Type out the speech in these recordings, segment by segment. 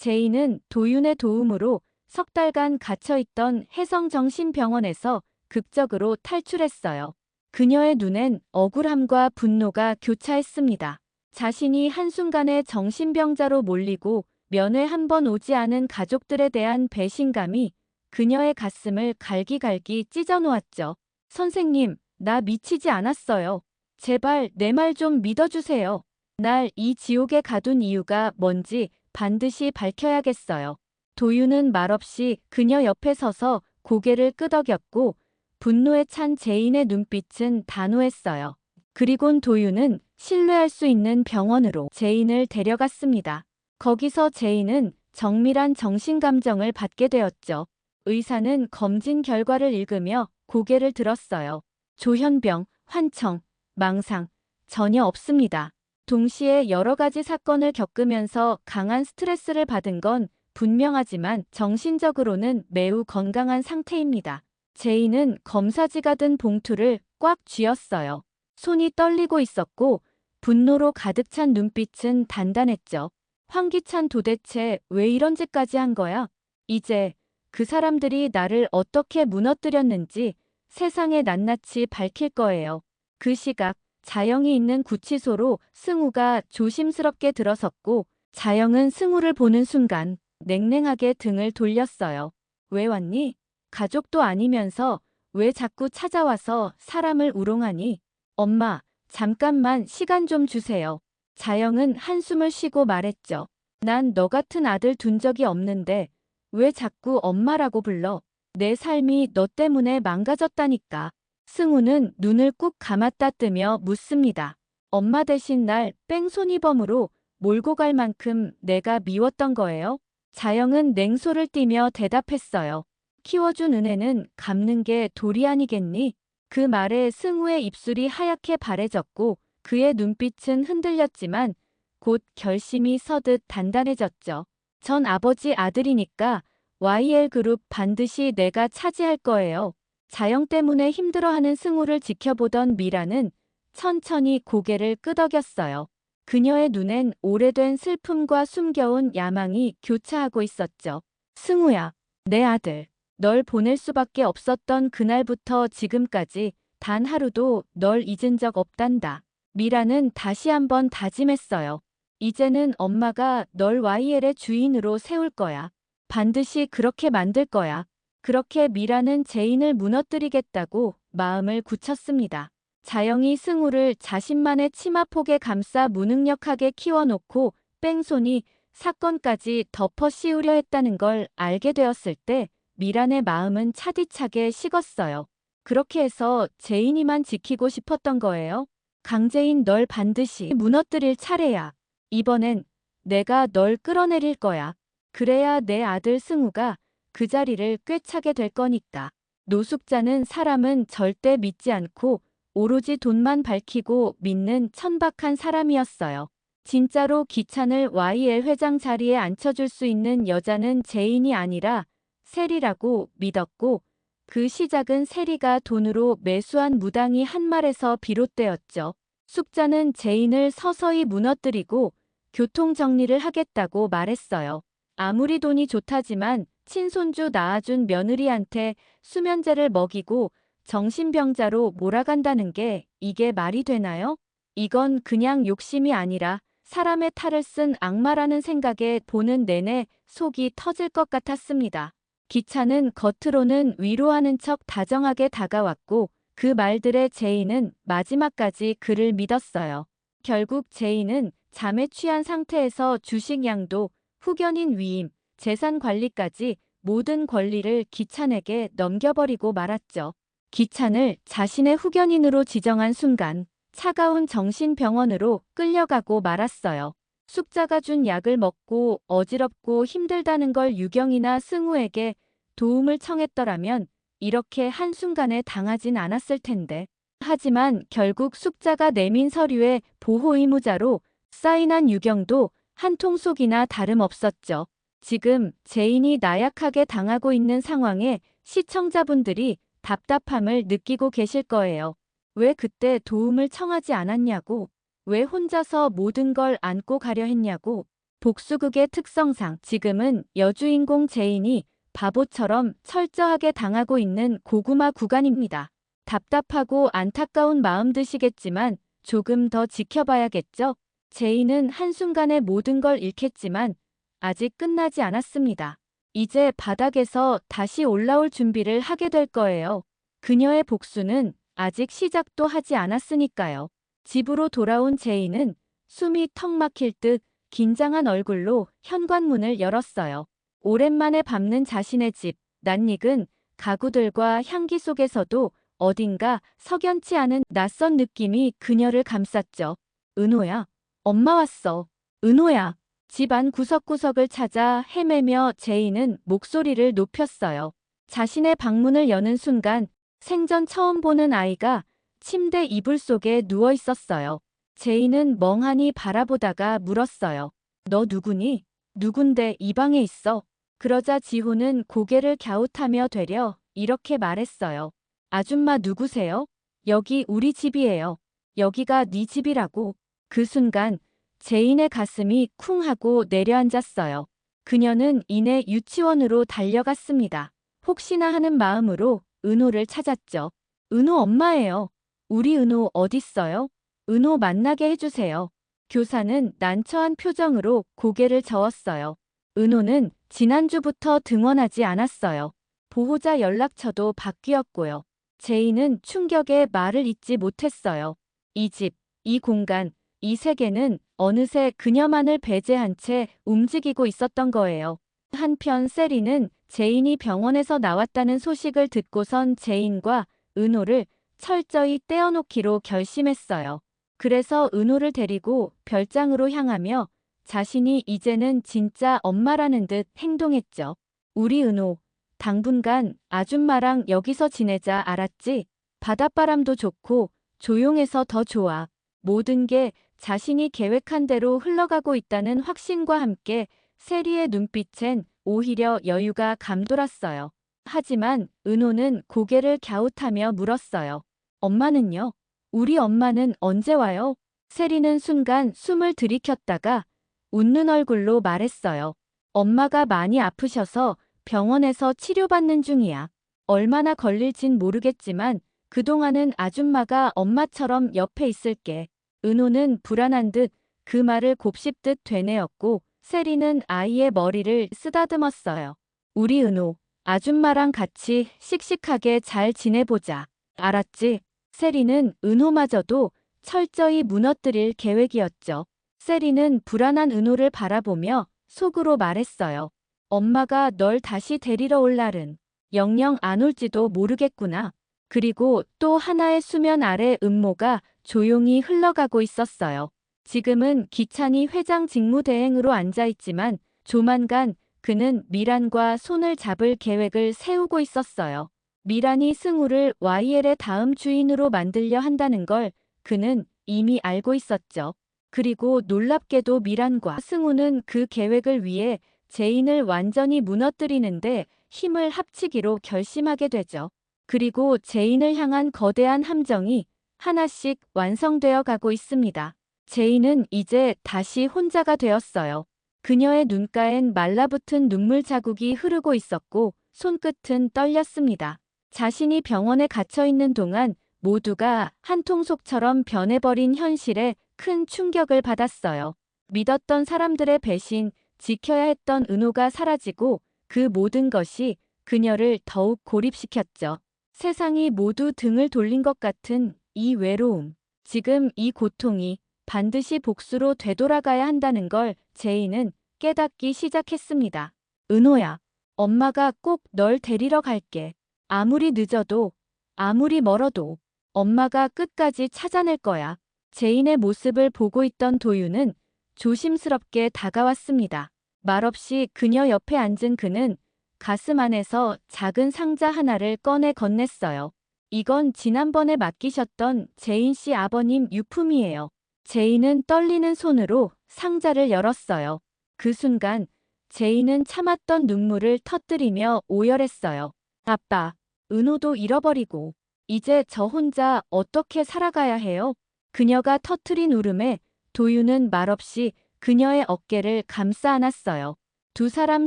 제인은 도윤의 도움으로 석 달간 갇혀있던 해성정신병원에서 극적으로 탈출했어요. 그녀의 눈엔 억울함과 분노가 교차했습니다. 자신이 한순간에 정신병자로 몰리고 면회 한 번 오지 않은 가족들에 대한 배신감이 그녀의 가슴을 갈기갈기 찢어놓았죠. 선생님, 나 미치지 않았어요. 제발 내 말 좀 믿어주세요. 날 이 지옥에 가둔 이유가 뭔지 반드시 밝혀야겠어요. 도윤은 말없이 그녀 옆에 서서 고개를 끄덕였고 분노에 찬 제인의 눈빛은 단호했어요. 그리곤 도윤은 신뢰할 수 있는 병원으로 제인을 데려갔습니다. 거기서 제인은 정밀한 정신감정을 받게 되었죠. 의사는 검진 결과를 읽으며 고개를 들었어요. 조현병, 환청, 망상, 전혀 없습니다. 동시에 여러 가지 사건을 겪으면서 강한 스트레스를 받은 건 분명하지만 정신적으로는 매우 건강한 상태입니다. 제이는 검사지가 든 봉투를 꽉 쥐었어요. 손이 떨리고 있었고 분노로 가득 찬 눈빛은 단단했죠. 황기찬 도대체 왜 이런 짓까지 한 거야? 이제 그 사람들이 나를 어떻게 무너뜨렸는지 세상에 낱낱이 밝힐 거예요. 그 시각 자영이 있는 구치소로 승우가 조심스럽게 들어섰고 자영은 승우를 보는 순간 냉랭하게 등을 돌렸어요. 왜 왔니? 가족도 아니면서 왜 자꾸 찾아와서 사람을 우롱하니? 엄마, 잠깐만 시간 좀 주세요. 자영은 한숨을 쉬고 말했죠. 난 너 같은 아들 둔 적이 없는데 왜 자꾸 엄마라고 불러? 내 삶이 너 때문에 망가졌다니까. 승우는 눈을 꾹 감았다 뜨며 묻습니다. 엄마 대신 날 뺑소니범으로 몰고 갈 만큼 내가 미웠던 거예요? 자영은 냉소를 띠며 대답했어요. 키워준 은혜는 갚는 게 돌이 아니겠니? 그 말에 승우의 입술이 하얗게 바래졌고 그의 눈빛은 흔들렸지만 곧 결심이 서듯 단단해졌죠. 전 아버지 아들이니까 YL그룹 반드시 내가 차지할 거예요. 자영 때문에 힘들어하는 승우를 지켜보던 미라는 천천히 고개를 끄덕였어요. 그녀의 눈엔 오래된 슬픔과 숨겨온 야망이 교차하고 있었죠. 승우야, 내 아들. 널 보낼 수밖에 없었던 그날부터 지금까지 단 하루도 널 잊은 적 없단다. 미라는 다시 한번 다짐했어요. 이제는 엄마가 널 YL의 주인으로 세울 거야. 반드시 그렇게 만들 거야. 그렇게 미라는 제인을 무너뜨리겠다고 마음을 굳혔습니다. 자영이 승우를 자신만의 치마폭에 감싸 무능력하게 키워놓고 뺑소니 사건까지 덮어 씌우려 했다는 걸 알게 되었을 때 미란의 마음은 차디차게 식었어요. 그렇게 해서 제인이만 지키고 싶었던 거예요. 강제인 널 반드시 무너뜨릴 차례야. 이번엔 내가 널 끌어내릴 거야. 그래야 내 아들 승우가 그 자리를 꿰차게 될 거니까. 노숙자는 사람은 절대 믿지 않고 오로지 돈만 밝히고 믿는 천박한 사람이었어요. 진짜로 기찬을 YL 회장 자리에 앉혀줄 수 있는 여자는 제인이 아니라 세리라고 믿었고 그 시작은 세리가 돈으로 매수한 무당이 한 말에서 비롯되었죠. 숙자는 제인을 서서히 무너뜨리고 교통 정리를 하겠다고 말했어요. 아무리 돈이 좋다지만 친손주 낳아준 며느리한테 수면제를 먹이고 정신병자로 몰아간다는 게 이게 말이 되나요? 이건 그냥 욕심이 아니라 사람의 탈을 쓴 악마라는 생각에 보는 내내 속이 터질 것 같았습니다. 기차는 겉으로는 위로하는 척 다정하게 다가왔고 그 말들에 제이는 마지막까지 그를 믿었어요. 결국 제이는 잠에 취한 상태에서 주식 양도 후견인 위임, 재산 관리까지 모든 권리를 기찬에게 넘겨버리고 말았죠. 기찬을 자신의 후견인으로 지정한 순간 차가운 정신병원으로 끌려가고 말았어요. 숙자가 준 약을 먹고 어지럽고 힘들다는 걸 유경이나 승우에게 도움을 청했더라면 이렇게 한순간에 당하진 않았을 텐데. 하지만 결국 숙자가 내민 서류에 보호 의무자로 사인한 유경도 한 통 속이나 다름없었죠. 지금 제인이 나약하게 당하고 있는 상황에 시청자분들이 답답함을 느끼고 계실 거예요. 왜 그때 도움을 청하지 않았냐고, 왜 혼자서 모든 걸 안고 가려 했냐고, 복수극의 특성상 지금은 여주인공 제인이 바보처럼 철저하게 당하고 있는 고구마 구간입니다. 답답하고 안타까운 마음 드시겠지만 조금 더 지켜봐야겠죠? 제인은 한순간에 모든 걸 잃겠지만 아직 끝나지 않았습니다. 이제 바닥에서 다시 올라올 준비를 하게 될 거예요. 그녀의 복수는 아직 시작도 하지 않았으니까요. 집으로 돌아온 제인은 숨이 턱 막힐 듯 긴장한 얼굴로 현관문을 열었어요. 오랜만에 밟는 자신의 집, 낯익은 가구들과 향기 속에서도 어딘가 석연치 않은 낯선 느낌이 그녀를 감쌌죠. 은호야, 엄마 왔어. 은호야. 집안 구석구석을 찾아 헤매며 제이는 목소리를 높였어요. 자신의 방문을 여는 순간 생전 처음 보는 아이가 침대 이불 속에 누워 있었어요. 제이는 멍하니 바라보다가 물었어요. 너 누구니? 누군데 이 방에 있어? 그러자 지호는 고개를 갸웃하며 되려 이렇게 말했어요. 아줌마 누구세요? 여기 우리 집이에요. 여기가 네 집이라고. 그 순간 제인의 가슴이 쿵 하고 내려앉았어요. 그녀는 이내 유치원으로 달려갔습니다. 혹시나 하는 마음으로 은호를 찾았죠. 은호 엄마예요. 우리 은호 어딨어요? 은호 만나게 해주세요. 교사는 난처한 표정으로 고개를 저었어요. 은호는 지난주부터 등원하지 않았어요. 보호자 연락처도 바뀌었고요. 제이는 충격에 말을 잇지 못했어요. 이 집, 이 공간, 이 세계는 어느새 그녀만을 배제한 채 움직이고 있었던 거예요. 한편 세리는 제인이 병원에서 나왔다는 소식을 듣고선 제인과 은호를 철저히 떼어놓기로 결심했어요. 그래서 은호를 데리고 별장으로 향하며 자신이 이제는 진짜 엄마라는 듯 행동했죠. 우리 은호, 당분간 아줌마랑 여기서 지내자 알았지? 바닷바람도 좋고 조용해서 더 좋아. 모든 게 자신이 계획한 대로 흘러가고 있다는 확신과 함께 세리의 눈빛엔 오히려 여유가 감돌았어요. 하지만 은호는 고개를 갸웃하며 물었어요. 엄마는요? 우리 엄마는 언제 와요? 세리는 순간 숨을 들이켰다가 웃는 얼굴로 말했어요. 엄마가 많이 아프셔서 병원에서 치료받는 중이야. 얼마나 걸릴진 모르겠지만 그동안은 아줌마가 엄마처럼 옆에 있을게. 은호는 불안한 듯 그 말을 곱씹듯 되뇌었고 세리는 아이의 머리를 쓰다듬었어요. 우리 은호, 아줌마랑 같이 씩씩하게 잘 지내보자. 알았지? 세리는 은호마저도 철저히 무너뜨릴 계획이었죠. 세리는 불안한 은호를 바라보며 속으로 말했어요. 엄마가 널 다시 데리러 올 날은 영영 안 올지도 모르겠구나. 그리고 또 하나의 수면 아래 음모가 조용히 흘러가고 있었어요. 지금은 기찬이 회장 직무대행으로 앉아있지만 조만간 그는 미란과 손을 잡을 계획을 세우고 있었어요. 미란이 승우를 YL의 다음 주인으로 만들려 한다는 걸 그는 이미 알고 있었죠. 그리고 놀랍게도 미란과 승우는 그 계획을 위해 제인을 완전히 무너뜨리는데 힘을 합치기로 결심하게 되죠. 그리고 제인을 향한 거대한 함정이 하나씩 완성되어 가고 있습니다. 제인은 이제 다시 혼자가 되었어요. 그녀의 눈가엔 말라붙은 눈물 자국이 흐르고 있었고 손끝은 떨렸습니다. 자신이 병원에 갇혀 있는 동안 모두가 한 통속처럼 변해버린 현실에 큰 충격을 받았어요. 믿었던 사람들의 배신, 지켜야 했던 은호가 사라지고 그 모든 것이 그녀를 더욱 고립시켰죠. 세상이 모두 등을 돌린 것 같은 이 외로움. 지금 이 고통이 반드시 복수로 되돌아가야 한다는 걸 제이는 깨닫기 시작했습니다. 은호야, 엄마가 꼭 널 데리러 갈게. 아무리 늦어도, 아무리 멀어도 엄마가 끝까지 찾아낼 거야. 제인의 모습을 보고 있던 도유는 조심스럽게 다가왔습니다. 말없이 그녀 옆에 앉은 그는 가슴 안에서 작은 상자 하나를 꺼내 건넸어요. 이건 지난번에 맡기셨던 제인 씨 아버님 유품이에요. 제인은 떨리는 손으로 상자를 열었어요. 그 순간 제인은 참았던 눈물을 터뜨리며 오열했어요. 아빠, 은호도 잃어버리고 이제 저 혼자 어떻게 살아가야 해요? 그녀가 터트린 울음에 도유는 말없이 그녀의 어깨를 감싸 안았어요. 두 사람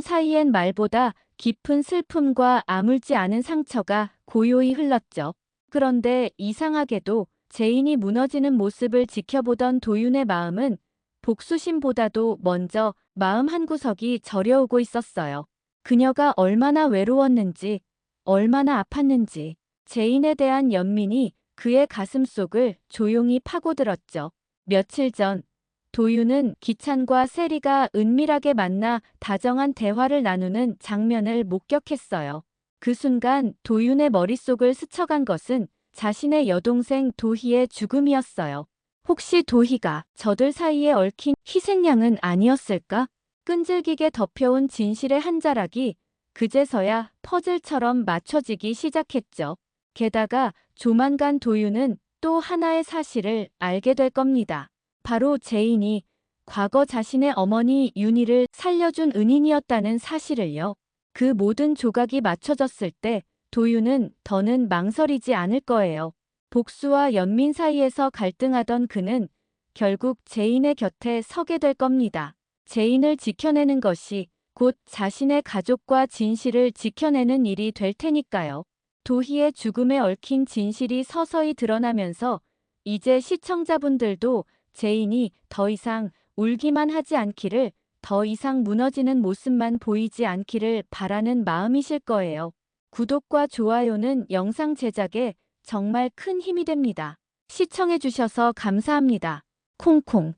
사이엔 말보다 깊은 슬픔과 아물지 않은 상처가 고요히 흘렀죠. 그런데 이상하게도 제인이 무너지는 모습을 지켜보던 도윤의 마음은 복수심보다도 먼저 마음 한구석이 저려오고 있었어요. 그녀가 얼마나 외로웠는지, 얼마나 아팠는지, 제인에 대한 연민이 그의 가슴 속을 조용히 파고들었죠. 며칠 전, 도윤은 기찬과 세리가 은밀하게 만나 다정한 대화를 나누는 장면을 목격했어요. 그 순간 도윤의 머릿속을 스쳐간 것은 자신의 여동생 도희의 죽음이었어요. 혹시 도희가 저들 사이에 얽힌 희생양은 아니었을까? 끈질기게 덮여온 진실의 한 자락이 그제서야 퍼즐처럼 맞춰지기 시작했죠. 게다가 조만간 도윤은 또 하나의 사실을 알게 될 겁니다. 바로 제인이 과거 자신의 어머니 윤희를 살려준 은인이었다는 사실을요. 그 모든 조각이 맞춰졌을 때 도윤은 더는 망설이지 않을 거예요. 복수와 연민 사이에서 갈등하던 그는 결국 제인의 곁에 서게 될 겁니다. 제인을 지켜내는 것이 곧 자신의 가족과 진실을 지켜내는 일이 될 테니까요. 도희의 죽음에 얽힌 진실이 서서히 드러나면서 이제 시청자분들도 제인이 더 이상 울기만 하지 않기를 더 이상 무너지는 모습만 보이지 않기를 바라는 마음이실 거예요. 구독과 좋아요는 영상 제작에 정말 큰 힘이 됩니다. 시청해주셔서 감사합니다. 콩콩